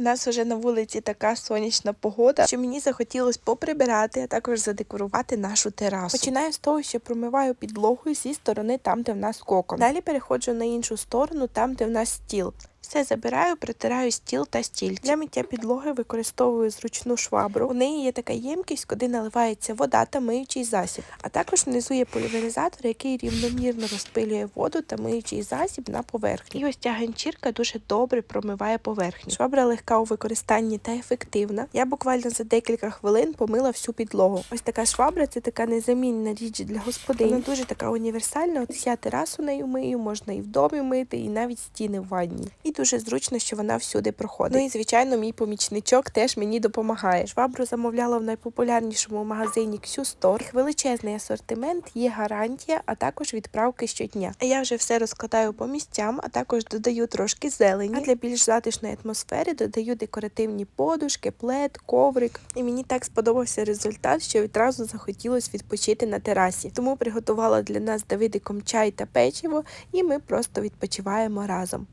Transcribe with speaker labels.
Speaker 1: У нас вже на вулиці така сонячна погода, що мені захотілося поприбирати, а також задекорувати нашу терасу. Починаю з того, що промиваю підлогу зі сторони там, де в нас кокон. Далі переходжу на іншу сторону, там, де в нас стіл. Все забираю, притираю стіл та стільці. Для миття підлоги використовую зручну швабру. У неї є така ємкість, куди наливається вода та миючий засіб. А також внизу є полімеризатор, який рівномірно розпилює воду та миючий засіб на поверхні. І ось ця ганчірка дуже добре промиває поверхню. Швабра легка у використанні та ефективна. Я буквально за декілька хвилин помила всю підлогу. Ось така швабра це така незамінна річ для господині. Вона дуже така універсальна. От я терасу нею мию, можна і в домі мити, і навіть стіни в ванні. І дуже зручно, що вона всюди проходить. Ну і звичайно, мій помічничок теж мені допомагає. Швабру замовляла в найпопулярнішому магазині Store. Їх величезний асортимент, є гарантія, а також відправки щодня. А я вже все розкладаю по місцям, а також додаю трошки зелені. А для більш затишної атмосфери додаю декоративні подушки, плед, коврик. І мені так сподобався результат, що відразу захотілося відпочити на терасі. Тому приготувала для нас Давидиком чай та печиво, і ми просто відпочиваємо разом.